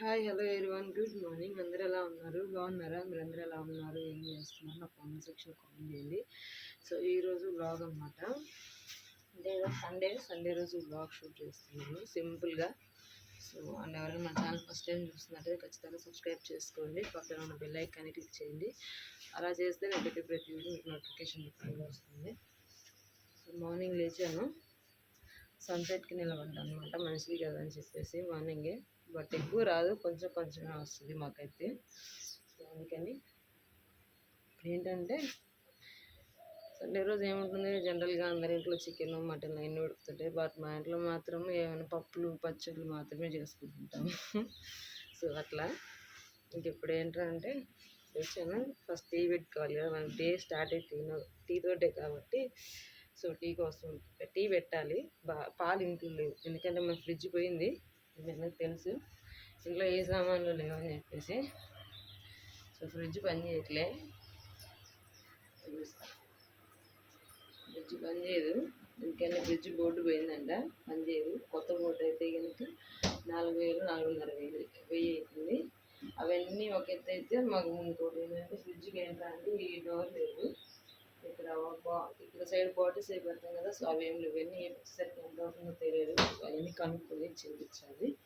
Hi hello one good morning అందరూ ఎలా ఉన్నారు? బాగున్నారా? మీరు అందరూ ఎలా ఉన్నారు? ఏం చేస్తున్నారు? నా కామెంట్ సెక్షన్ కామెంట్ చేయండి. సో ఈరోజు బ్లాగ్ అనమాట అంటే సండే సండే రోజు బ్లాగ్ షూట్ చేస్తున్నాను. సింపుల్గా సో అండ్ ఎవరైనా మన ఛానల్ ఫస్ట్ టైం చూస్తున్నట్లయితే ఖచ్చితంగా సబ్స్క్రైబ్ చేసుకోండి. పక్కన ఉన్న బెల్ ఐకాన్ని క్లిక్ చేయండి. అలా చేస్తే నేను ప్రతి ప్రతి వీడియో మీకు నోటిఫికేషన్ వస్తుంది. సో మార్నింగ్ లేచాను. సన్సెట్కి నిలబడ్డా అనమాట మంచిది కదా అని చెప్పేసి మార్నింగే బట్ ఎక్కువ రాదు కొంచెం కొంచెమే వస్తుంది మాకైతే. సో అందుకని ఇప్పుడు ఏంటంటే సండే రోజు ఏముంటుంది? జనరల్గా అందరి ఇంట్లో చికెన్ మటన్ అన్నీ ఉడుకుతుంటాయి బట్ మా ఇంట్లో మాత్రం ఏమైనా పప్పులు పచ్చళ్ళు మాత్రమే చేసుకుంటుంటాము సో అట్లా. ఇంకెప్పుడు ఏంటంటే వచ్చాను. ఫస్ట్ టీ పెట్టుకోవాలి కదా మన డే స్టార్ట్ అయ్యి టీ టీ తోటే కాబట్టి సో టీ కోసం టీ పెట్టాలి. బా పాలు ఇంట్లో లేవు. ఎందుకంటే మన ఫ్రిడ్జ్ పోయింది. ఇది నాకు తెలుసు. ఇంట్లో ఏ సామాన్లు లేవని చెప్పేసి. సో ఫ్రిడ్జ్ పని చేయట్లే. ఫ్రిడ్జ్ పని చేయదు. ఎందుకంటే ఫ్రిడ్జ్ బోర్డు పోయిందంట. పని చేయదు. కొత్త బోర్డు అయితే కనుక నాలుగు వేలు నాలుగున్నర వేలు వెయ్యి అవుతుంది. అవన్నీ ఒక ఎత్తు అయితే మాకు ఇంకోటి ఏంటంటే ఫ్రిడ్జ్కి ఏంటంటే ఈ డోర్ లేదు. ఇక్కడ బా- ఇక్కడ సైడ్ బాటిల్స్ అవి పెడతాం కదా సో అవి ఏమి ఇవన్నీ సరికి ఎంత అవుతుందో తెలియదు. అవన్నీ కనుక్కొని చూపించాలి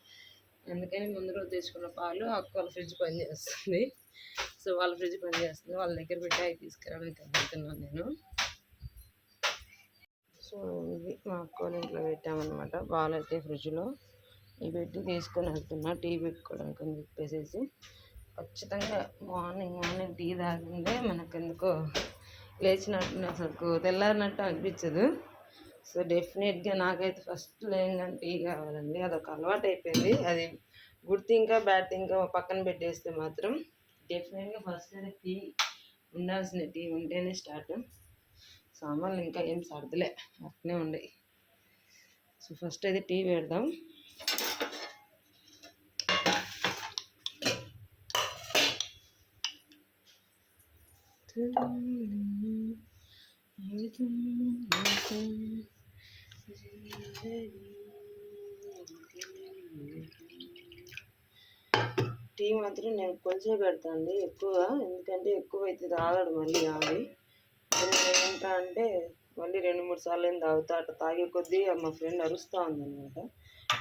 అందుకని ముందు రోజు తెచ్చుకున్న పాలు అక్క వాళ్ళ ఫ్రిడ్జ్ పని చేస్తుంది. సో వాళ్ళ ఫ్రిడ్జ్ పని చేస్తుంది. వాళ్ళ దగ్గర పెట్టి అవి తీసుకురావడానికి వెళ్తున్నాను నేను. సో ఇవి మా అక్క వాళ్ళ ఇంట్లో పెట్టామన్నమాట. పాలు అయితే ఫ్రిడ్జ్లో. ఇవి పెట్టి తీసుకొని వెళ్తున్నా. టీ పెట్టుకోవడానికి అని చెప్పేసి ఖచ్చితంగా మార్నింగ్ మార్నింగ్ టీ తాగిందే మనకు ఎందుకో లేచినట్టు అసలు తెల్లారినట్టు అనిపించదు. సో డెఫినెట్గా నాకైతే ఫస్ట్ లేని టీ కావాలండి. అదొక అలవాటు అయిపోయింది అది గుడ్ థింగ్ బ్యాడ్ థింగ్ పక్కన పెట్టేస్తే మాత్రం డెఫినెట్గా ఫస్ట్ అయితే టీ ఉండాల్సిన టీ ఉంటేనే స్టార్ట్. సామాన్లు ఇంకా ఏం సర్దులే అట్నే ఉండే. సో ఫస్ట్ అయితే టీ పెడదాం. టీ మాత్రం నేను కొంచెం పెడతాను ఎక్కువ ఎందుకంటే ఎక్కువ అయితే తాగడు మళ్ళీ ఆవి. ఏంటా అంటే మళ్ళీ రెండు మూడు సార్లు ఏం తాగుతా అట్లా తాగే కొద్దీ మా ఫ్రెండ్ అరుస్తూ ఉందన్నమాట.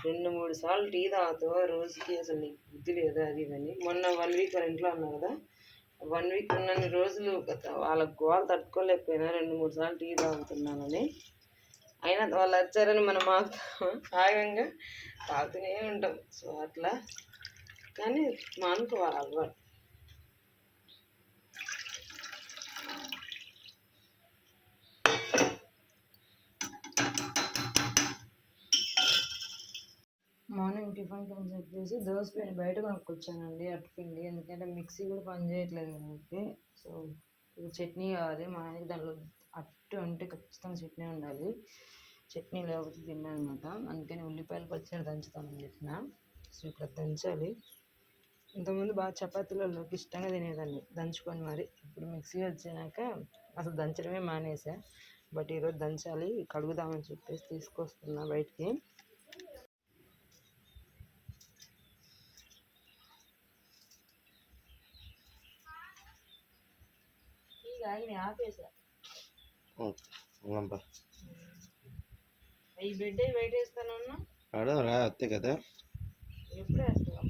రెండు మూడు సార్లు టీ తాగుతావా రోజుకి? అసలు నీకు బుద్ధి లేదా అది ఇవన్నీ. మొన్న వన్ వీక్ వాళ్ళ ఇంట్లో ఉన్నా కదా వన్ వీక్ ఉన్నన్ని రోజులు గత- వాళ్ళ గోల తట్టుకోలేకపోయినా రెండు మూడు సార్లు టీ తాగుతున్నానని. అయినా వాళ్ళు వచ్చారని మనం ఆగుతాం ఆగంగా తాగుతూనే ఉంటాం. సో అట్లా. కానీ మానుకోవాలి అలవాటు. మార్నింగ్ టిఫిన్ అని చెప్పేసి దోశ పిండి బయట కొనుక్కొచ్చానండి అట్టుపిండి ఎందుకంటే మిక్సీ కూడా పని చేయట్లేదు కాబట్టి. సో ఇది చట్నీ కావాలి. మా ఆయనకి దాంట్లో అట్టు అంటే ఖచ్చితంగా చట్నీ ఉండాలి. చట్నీ లేకపోతే తిన్నానమాట. అందుకని ఉల్లిపాయలు పచ్చడి దంచుతానని చెప్పిన. సో ఇక్కడ దంచాలి. ఇంతకుముందు బాగా చపాతీలలోకి ఇష్టంగా తినేదాన్ని. దంచుకొని మరి. ఇప్పుడు మిక్సీ వచ్చినాక అసలు దంచడమే మానేసా. బట్ ఈరోజు దంచాలి. కడుగుదామని చెప్పేసి తీసుకొస్తున్నా బయటికి. తాగినాయి ఆపేసా ఈ బెడ్ వెయిట్ వేస్తాను అడవ రా అత్తే కదా. ఎప్పుడే వేస్తాం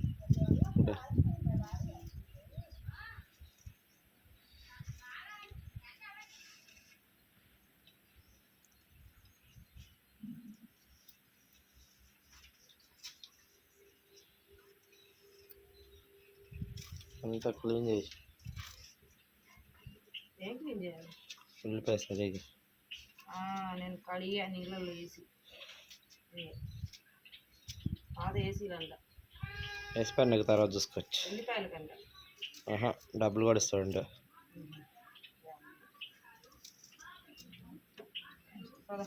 అంతా క్లీన్ చేసి ఏం క్లీన్ చేయాలి? ఉల్లిపాయ సరిగా ఆ, నేను కడిగా నీళ్ళలో వేసి. పాత వేసిలంట వేసిపోయి నీకు తర్వాత చూసుకోవచ్చు. ఉల్లిపాయల కంట. ఆహా డబ్బులు కూడా ఇస్తాడంట. పద.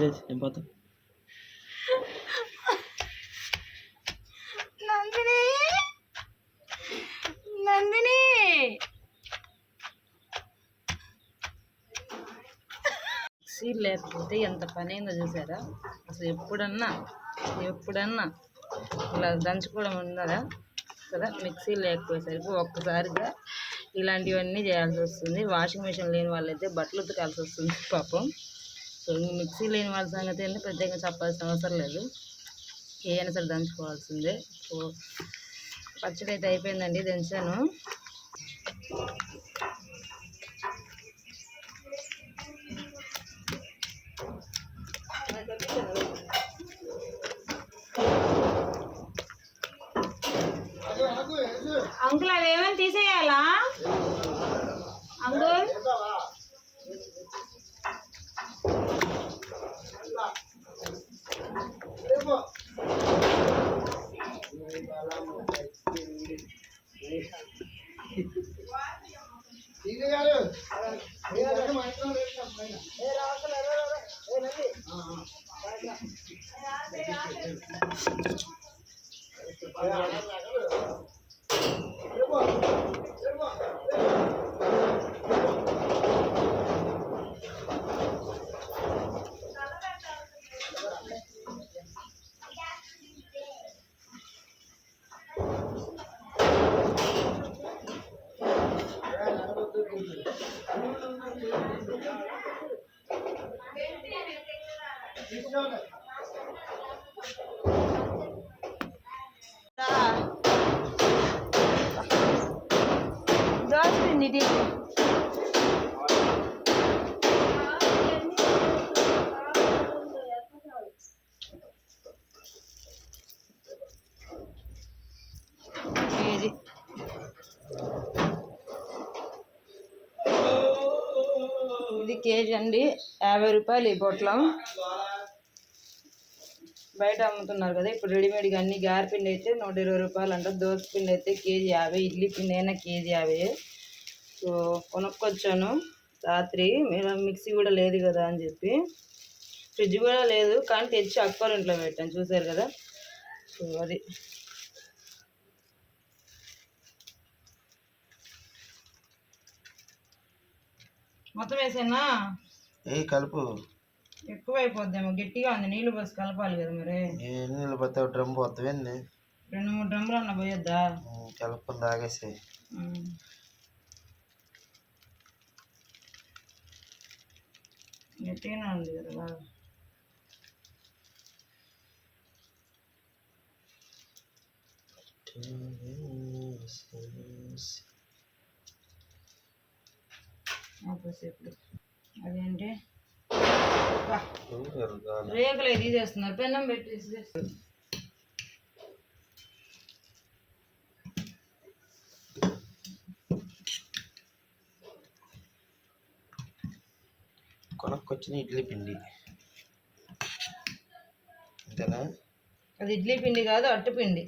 ఎత్తికి నేను పోతా నందిని! నందిని! మిక్సీ లేకపోతే ఎంత పని అయిందో చూసారా? అసలు ఎప్పుడన్నా ఎప్పుడన్నా ఇలా దంచుకోవడం ఉన్నదా కదా మిక్సీ లేకపోయేసరికి ఒక్కసారిగా ఇలాంటివన్నీ చేయాల్సి వస్తుంది. వాషింగ్ మిషన్ లేని వాళ్ళైతే బట్టలు ఉతకాల్సి వస్తుంది పాపం. సో మిక్సీ లేని వాళ్ళ సంగతి ఏంటి ప్రత్యేకంగా చెప్పాల్సిన అవసరం లేదు. ఏదైనా సరే దంచుకోవాల్సిందే. పచ్చడి అయితే అయిపోయిందండి దంచాను. అంకుల్ అవి ఏమైనా తీసేయాలా? అంకుల్? ఇది. కేజీ ఇది కేజీ అండి. యాభై రూపాయలు ఈ పొట్లం బయట అమ్ముతున్నారు కదా ఇప్పుడు రెడీమేడ్గా అన్ని గారెపిండి అయితే నూట ఇరవై రూపాయలు అంట దోశ పిండి అయితే కేజీ యాభై ఇడ్లీ పిండి అయినా కేజీ యాభై. సో కొనుక్కొచ్చాను. రాత్రి మీరు మిక్సీ కూడా లేదు కదా అని చెప్పి. ఫ్రిడ్జ్ కూడా లేదు కానీ తెచ్చి అక్బర్ ఇంట్లో పెట్టాను. చూసారు కదా? సో అది. మొత్తం వేసానా? ఏ కలుపు. ఎక్కువ అయిపోద్దేమో గట్టిగా ఉంది. నీళ్ళు పోసి కలపాలి కదా మరి. ఏ నీళ్ళు పోతే డ్రమ్ పోతావేంది రెండు మూడు డ్రమ్ములు అన్న పోయొద్దా? కలుపుకొని తాగేసి గట్టిగానే ఉంది కదా బాగా. ఆపోసేపు అదేంటి? రేకులు తీసేస్తున్నారు. పెన్నం పెట్టి తీసేస్తున్నారు. కొనుక్కొచ్చిన ఇడ్లీ పిండి. అంతేనా? అది ఇడ్లీ పిండి కాదు అట్టు పిండి.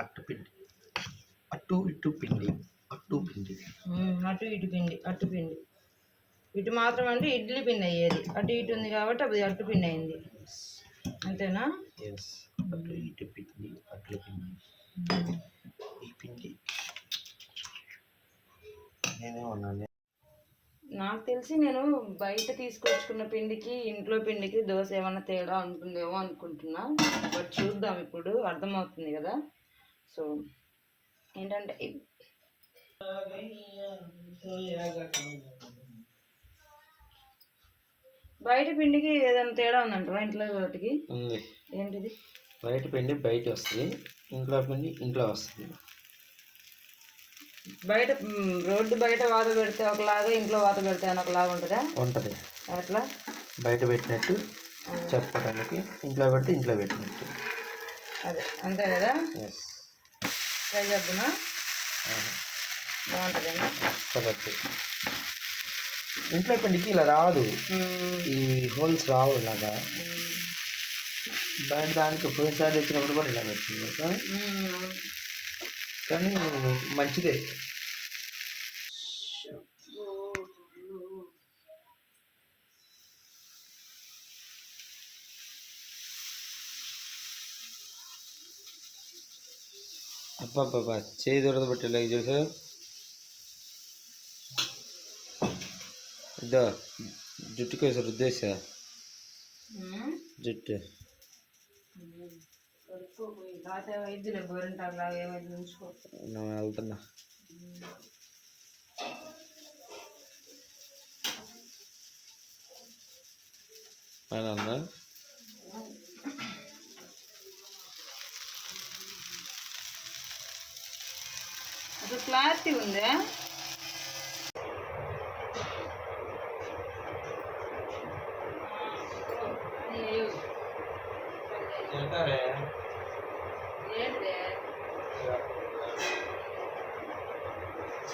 అట్టు పిండి. అట్టు ఇటు పిండి. అట్టు పిండి. అటు ఇటు పిండి అట్టు పిండి. ఇటు మాత్రం అంటే ఇడ్లీ పిండి అయ్యేది. అటు ఇటు ఉంది కాబట్టి అది అట్టు పిండి అయింది. అంతేనా? ఎస్ అటు ఇటు పిండి అట్ల పిండి. ఈ పిండి. నేనే ఉన్నాను నాకు తెలిసి నేను బయట తీసుకొచ్చుకున్న పిండికి ఇంట్లో పిండికి దోశ ఏమైనా తేడా ఉంటుందేమో అనుకుంటున్నా. బట్ చూద్దాం ఇప్పుడు అర్థమవుతుంది కదా. సో ఏంటంటే బయట పిండికి ఏదైనా తేడా ఉందంటారా ఇంట్లో వాటికి? ఏంటిది? బయట పిండి బయట వస్తుంది ఇంట్లో పిండి ఇంట్లో వస్తుంది. బయట రోడ్డు బయట వాత పెడితే ఒకలాగా ఇంట్లో వాత పెడితే అని ఒకలాగా ఉంటుందా? ఉంటుంది. అట్లా బయట పెట్టినట్టు చెప్పడానికి ఇంట్లో పెడితే ఇంట్లో పెట్టినట్టు. అదే అంతే కదా? ట్రై చేద్దామా? కాబట్టి ఇంట్లో పిండికి ఇలా రాదు. ఈ హోల్స్ రావు ఇలాగా. దానికి పోయినసారి తెచ్చినప్పుడు కూడా ఇలా పెట్టింది. కానీ మంచిదే. అబ్బాబ్బా చేయి దొరదబెట్టలే చూసారు ఇద్దా జుట్టుకు వేసారు ఉద్దేశ జుట్టు. కడుక్కోపోయి తాత వైద్యులే గోరింటాకు లాగా ఏమైంది ఉంచుకో. నేను వెళ్తున్నా. పైన ఉందా? అసలు క్లారిటీ ఉందా? అయ్యో. ఏంటిదే?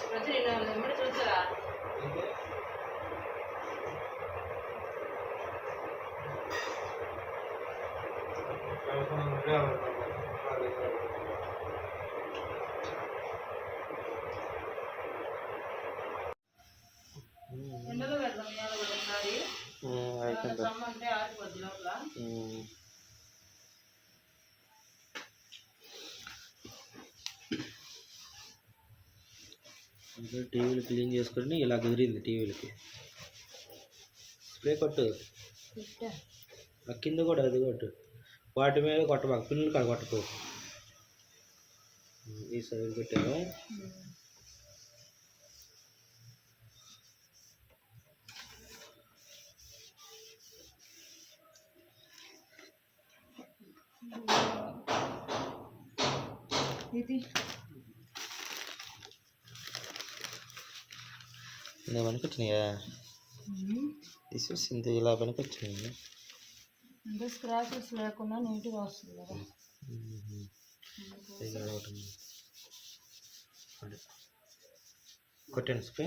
రోజు నిన్ను నెమ్మడి చూసారా ఎండలో పెడదాం ఇవాళ కూడా ఒకసారి ఆరిపోద్ది లోపల టీవీలు క్లీన్ చేసుకుని ఇలా కుదిరింది టీవీలకి. స్ప్రే కొట్టు. ఆ కింద కూడా అది కొట్టు. వాటి మీద కొట్టబాక పిన్నులు కాడ కొట్టకు. ఈ సైడ్ పెట్టాను ఇది నేను పనికొచ్చినాయా తీసేసింది ఇలా పనికొచ్చినాయి అంటే స్క్రాచెస్ లేకుండా నీట్గా వస్తుంది కదా. కొట్టాను స్ప్రే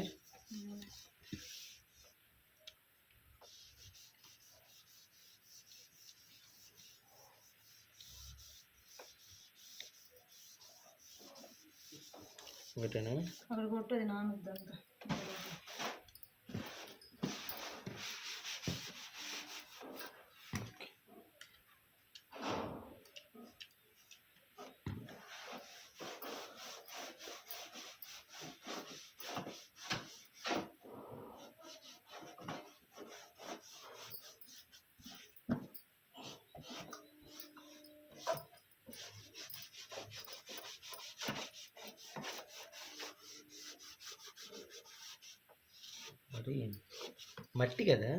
కొట్టాను అక్కడ కొట్టేది నానొద్దంతా మరి మట్టి కదా?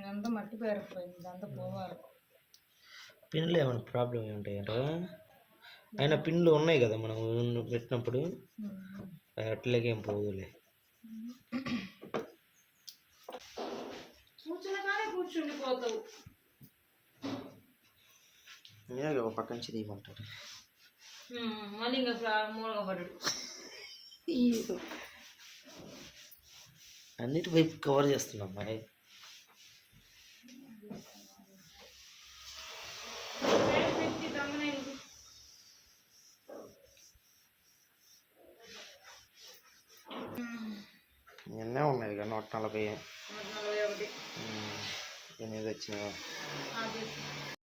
ఇదంతా మట్టి పేరకపోయింది. ఇదంతా పోవాలి పిన్లు ఏమైనా ప్రాబ్లం ఏముంటాయంట అయినా పిన్లు ఉన్నాయి కదా మనం పెట్టినప్పుడు? అట్లాగే ఏం పోదులే. కూర్చుండిపోతావు. ఒక పక్క నుంచి తీయమంటారు. మళ్ళీ ఇంకా మూలగా పడ్డాడు అన్నిటి వైపు కవర్ చేస్తున్నాం మరి. ఎన్నే ఉన్నాయి కదా నూట నలభై. ఎనిమిది వచ్చినాయి. అది